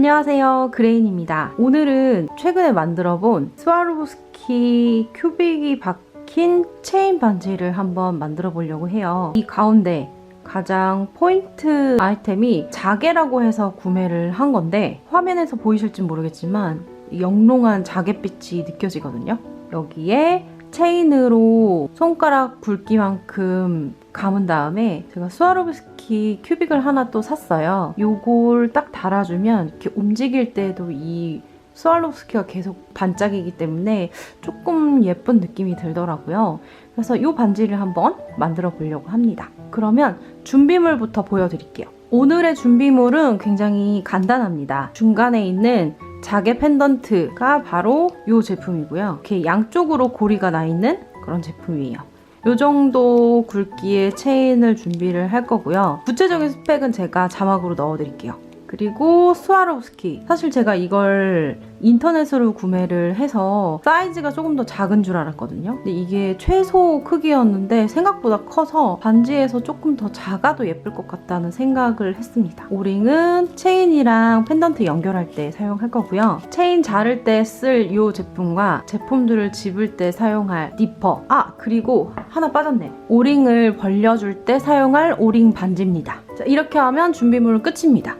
안녕하세요. 그레인입니다. 오늘은 최근에 만들어 본 스와로브스키 큐빅이 박힌 체인 반지를 한번 만들어 보려고 해요. 이 가운데 가장 포인트 아이템이 자개라고 해서 구매를 한 건데 화면에서 보이실지 모르겠지만 영롱한 자갯빛이 느껴지거든요. 여기에 체인으로 손가락 굵기만큼 감은 다음에 제가 스와로브스키 큐빅을 하나 또 샀어요. 요걸 딱 달아주면 이렇게 움직일 때도 이 스와로브스키가 계속 반짝이기 때문에 조금 예쁜 느낌이 들더라고요. 그래서 이 반지를 한번 만들어 보려고 합니다. 그러면 준비물부터 보여드릴게요. 오늘의 준비물은 굉장히 간단합니다. 중간에 있는 자개 펜던트가 바로 이 제품이고요. 이렇게 양쪽으로 고리가 나 있는 그런 제품이에요. 이 정도 굵기의 체인을 준비를 할 거고요. 구체적인 스펙은 제가 자막으로 넣어드릴게요. 그리고 스와로브스키. 사실 제가 이걸 인터넷으로 구매를 해서 사이즈가 조금 더 작은 줄 알았거든요. 근데 이게 최소 크기였는데 생각보다 커서 반지에서 조금 더 작아도 예쁠 것 같다는 생각을 했습니다. 오링은 체인이랑 펜던트 연결할 때 사용할 거고요. 체인 자를 때 쓸 이 제품과 제품들을 집을 때 사용할 니퍼. 아, 그리고 하나 빠졌네. 오링을 벌려줄 때 사용할 오링 반지입니다. 자, 이렇게 하면 준비물은 끝입니다.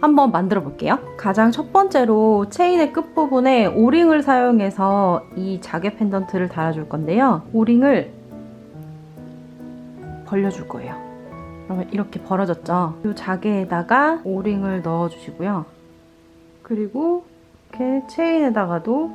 한번 만들어 볼게요. 가장 첫 번째로 체인의 끝부분에 오링을 사용해서 이 자개 펜던트를 달아줄 건데요. 오링을 벌려줄 거예요. 그러면 이렇게 벌어졌죠. 이 자개에다가 오링을 넣어주시고요. 그리고 이렇게 체인에다가도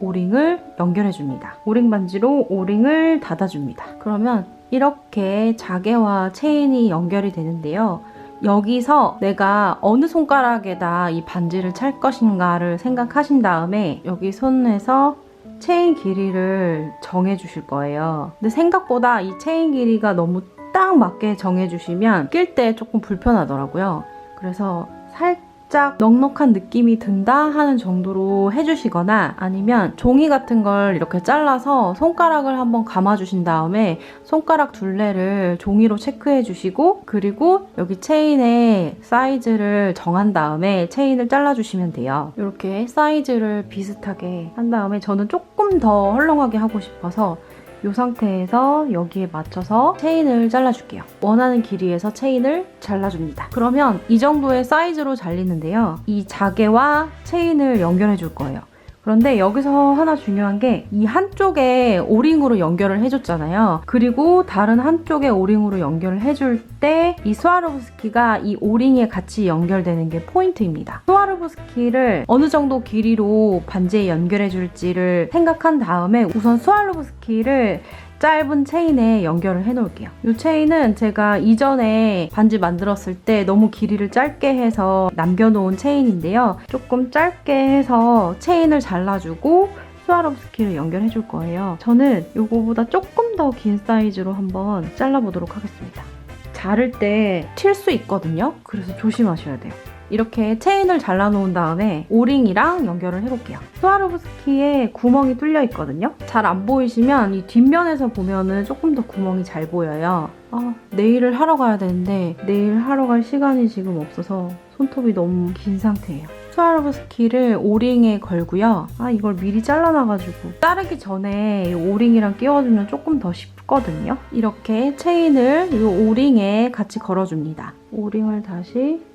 오링을 연결해줍니다. 오링 반지로 오링을 닫아줍니다. 그러면 이렇게 자개와 체인이 연결이 되는데요. 여기서 내가 어느 손가락에다 이 반지를 찰 것인가를 생각하신 다음에 여기 손에서 체인 길이를 정해 주실 거예요. 근데 생각보다 이 체인 길이가 너무 딱 맞게 정해 주시면 낄 때 조금 불편하더라고요. 그래서 살짝 넉넉한 느낌이 든다 하는 정도로 해주시거나 아니면 종이 같은 걸 이렇게 잘라서 손가락을 한번 감아주신 다음에 손가락 둘레를 종이로 체크해 주시고 그리고 여기 체인의 사이즈를 정한 다음에 체인을 잘라주시면 돼요. 이렇게 사이즈를 비슷하게 한 다음에 저는 조금 더 헐렁하게 하고 싶어서 이 상태에서 여기에 맞춰서 체인을 잘라줄게요. 원하는 길이에서 체인을 잘라줍니다. 그러면 이 정도의 사이즈로 잘리는데요. 이 자개와 체인을 연결해 줄 거예요. 그런데 여기서 하나 중요한 게 이 한쪽에 오링으로 연결을 해줬잖아요. 그리고 다른 한쪽에 오링으로 연결을 해줄 때 이 스와로브스키가 이 오링에 같이 연결되는 게 포인트입니다. 스와로브스키를 어느 정도 길이로 반지에 연결해 줄지를 생각한 다음에 우선 스와로브스키를 짧은 체인에 연결을 해 놓을게요. 이 체인은 제가 이전에 반지 만들었을 때 너무 길이를 짧게 해서 남겨놓은 체인인데요. 조금 짧게 해서 체인을 잘라주고 스와rov스키를 연결해 줄 거예요. 저는 이거보다 조금 더 긴 사이즈로 한번 잘라보도록 하겠습니다. 자를 때 튈 수 있거든요. 그래서 조심하셔야 돼요. 이렇게 체인을 잘라놓은 다음에 오링이랑 연결을 해볼게요. 스와로브스키에 구멍이 뚫려 있거든요. 잘 안 보이시면 이 뒷면에서 보면은 조금 더 구멍이 잘 보여요. 아, 네일을 하러 가야 되는데 네일 하러 갈 시간이 지금 없어서 손톱이 너무 긴 상태예요. 스와로브스키를 오링에 걸고요. 아 이걸 미리 잘라놔가지고 자르기 전에 이 오링이랑 끼워주면 조금 더 쉽거든요. 이렇게 체인을 이 오링에 같이 걸어줍니다. 오링을 다시 아,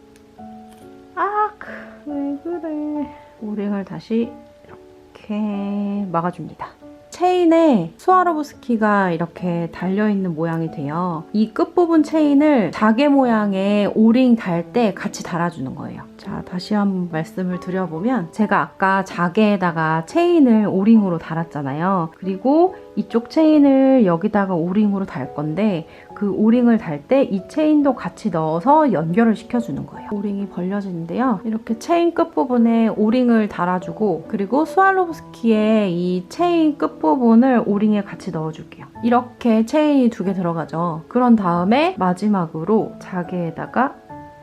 왜 그래. 오링을 다시 이렇게 막아줍니다. 체인에 스와로브스키가 이렇게 달려있는 모양이 돼요. 이 끝부분 체인을 자개 모양의 오링 달 때 같이 달아주는 거예요. 자, 다시 한번 말씀을 드려보면 제가 아까 자개에다가 체인을 오링으로 달았잖아요. 그리고 이쪽 체인을 여기다가 오링으로 달 건데 그 오링을 달 때 이 체인도 같이 넣어서 연결을 시켜주는 거예요. 오링이 벌려지는데요. 이렇게 체인 끝부분에 오링을 달아주고 그리고 스왈로브스키의 이 체인 끝부분을 오링에 같이 넣어줄게요. 이렇게 체인이 두 개 들어가죠. 그런 다음에 마지막으로 자개에다가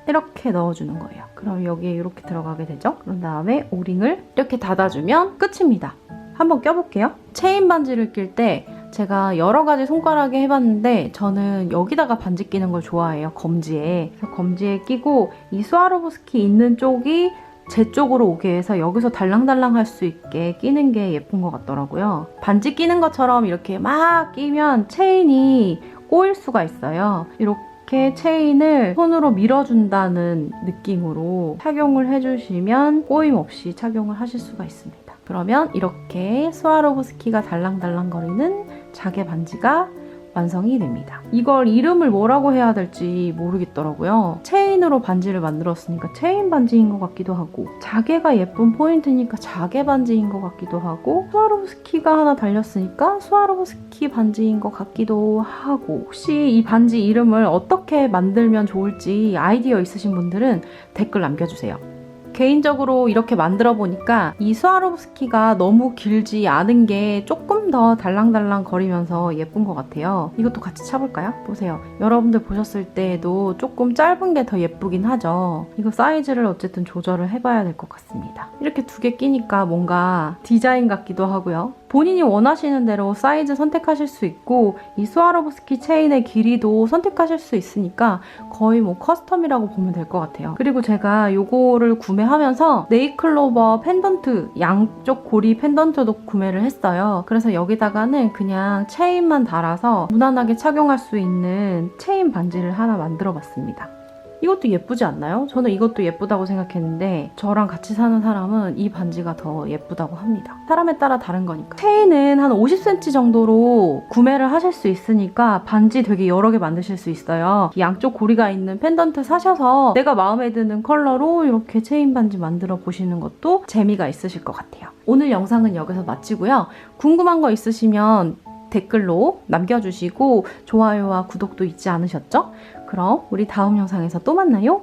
이렇게 넣어주는 거예요. 그럼 여기에 이렇게 들어가게 되죠. 그런 다음에 오링을 이렇게 닫아주면 끝입니다. 한번 껴볼게요. 체인 반지를 낄 때 제가 여러 가지 손가락에 해봤는데 저는 여기다가 반지 끼는 걸 좋아해요. 검지에. 그래서 검지에 끼고 이 스와로브스키 있는 쪽이 제 쪽으로 오게 해서 여기서 달랑달랑 할 수 있게 끼는 게 예쁜 것 같더라고요. 반지 끼는 것처럼 이렇게 막 끼면 체인이 꼬일 수가 있어요. 이렇게 체인을 손으로 밀어준다는 느낌으로 착용을 해주시면 꼬임 없이 착용을 하실 수가 있습니다. 그러면 이렇게 스와로브스키가 달랑달랑 거리는 자개 반지가 완성이 됩니다. 이걸 이름을 뭐라고 해야 될지 모르겠더라고요. 체인으로 반지를 만들었으니까 체인 반지인 것 같기도 하고 자개가 예쁜 포인트니까 자개 반지인 것 같기도 하고 스와로브스키가 하나 달렸으니까 스와로브스키 반지인 것 같기도 하고 혹시 이 반지 이름을 어떻게 만들면 좋을지 아이디어 있으신 분들은 댓글 남겨주세요. 개인적으로 이렇게 만들어 보니까 이 스와로브스키가 너무 길지 않은 게 조금 더 달랑달랑 거리면서 예쁜 것 같아요. 이것도 같이 차볼까요? 보세요. 여러분들 보셨을 때에도 조금 짧은 게 더 예쁘긴 하죠. 이거 사이즈를 어쨌든 조절을 해봐야 될 것 같습니다. 이렇게 두 개 끼니까 뭔가 디자인 같기도 하고요. 본인이 원하시는 대로 사이즈 선택하실 수 있고 이 스와로브스키 체인의 길이도 선택하실 수 있으니까 거의 뭐 커스텀이라고 보면 될 것 같아요. 그리고 제가 요거를 구매하면서 네이클로버 펜던트 양쪽 고리 펜던트도 구매를 했어요. 그래서 여기다가는 그냥 체인만 달아서 무난하게 착용할 수 있는 체인 반지를 하나 만들어 봤습니다. 이것도 예쁘지 않나요? 저는 이것도 예쁘다고 생각했는데 저랑 같이 사는 사람은 이 반지가 더 예쁘다고 합니다. 사람에 따라 다른 거니까. 체인은 한 50cm 정도로 구매를 하실 수 있으니까 반지 되게 여러 개 만드실 수 있어요. 이 양쪽 고리가 있는 펜던트 사셔서 내가 마음에 드는 컬러로 이렇게 체인 반지 만들어 보시는 것도 재미가 있으실 것 같아요. 오늘 영상은 여기서 마치고요. 궁금한 거 있으시면 댓글로 남겨주시고 좋아요와 구독도 잊지 않으셨죠? 그럼 우리 다음 영상에서 또 만나요.